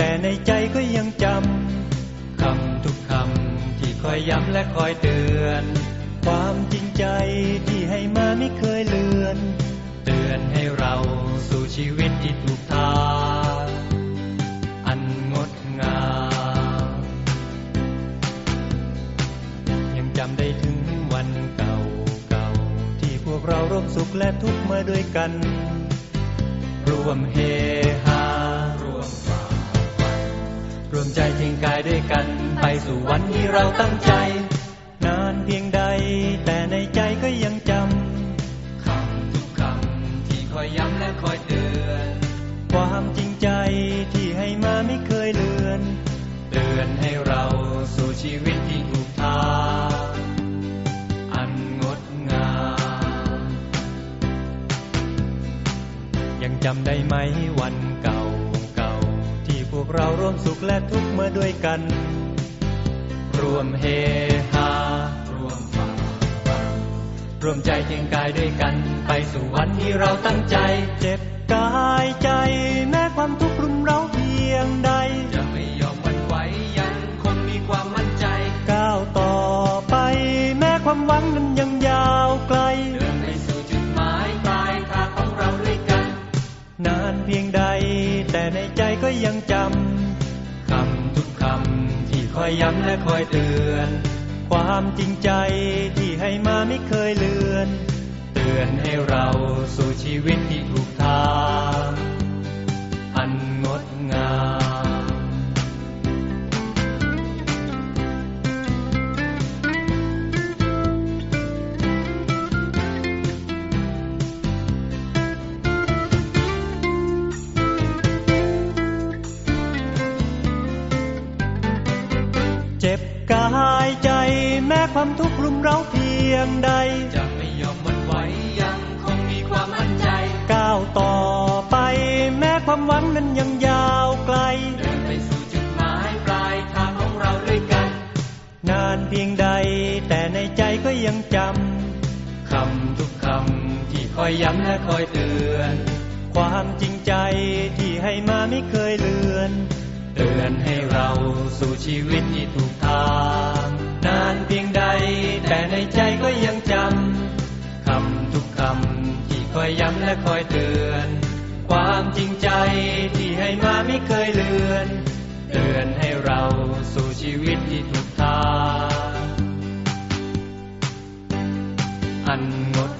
ต่ในใจก็ยังจำคำทุกคำที่คอยย้ำและคอยเตือน ความจริงใจที่ให้มาไม่เคยเลือน เตือนให้เราสู่ชีวิตที่ถูกทางอันงดงามยังจำได้ถึงวันเก่าเก่าที่พวกเราร่วมสุขและทุกข์มาด้วยกัน รวมเฮฮา รวมใจเพียงกายด้วยกัน ไปสู่วันที่เราตั้งใจ นานเพียงใด แต่ในใจก็ยังจำคำทุกคำที่คอยย้ำและคอยเตือน ความจริงใจที่ให้มาไม่เคยเลือน เตือนให้เราสู่ชีวิตที่ถูกทางอันงดงาม ยังจำได้ไหมวันเก่า วกเราร่วมสุขและทุกข์มาด้วยกันร่วมเฮฮาร่วมฝ่าฟันร่วมใจเคียงกายด้วยกัน ไปสู่วันที่เราตั้งใจ เจ็บกายใจ แม้ความทุกข์รุมเร้าเพียงใด จะไม่ยอมหวันไหวยังคงมีความมั่นใจ ก้าวต่อไป แม้ความหวังนั้นยัง ในใจก็ยังจำคำทุกคำที่คอยย้ำและคอยเตือน ความจริงใจที่ให้มาไม่เคยเลือน เตือนให้เราสู่ชีวิตที่ถูก เจ็บกายใจแม้ความทุกข์รุมเร้าเพียงใด จะไม่ยอมหวันไหวยังคงมีความมั่นใจ ก้าวต่อไปแม้ความหวังนั้นยังยาวไกล เดินไปสู่จุดหมายปลายทางของเราด้วยกัน นานเพียงใดแต่ในใจก็ยังจำคำทุกคำที่คอยย้ำและคอยเตือน ความจริงใจที่ให้มาไม่เคยเลือน เตือนให้เรา สู่ชีวิตที่ถูกทางนานเพียงใด แต่ในใจก็ยังจำคำทุกคำที่คอยย้ำและคอยเตือน ความจริงใจที่ให้มาไม่เคยเลือน เตือนให้เราสู่ชีวิตที่ถูกทางอันงด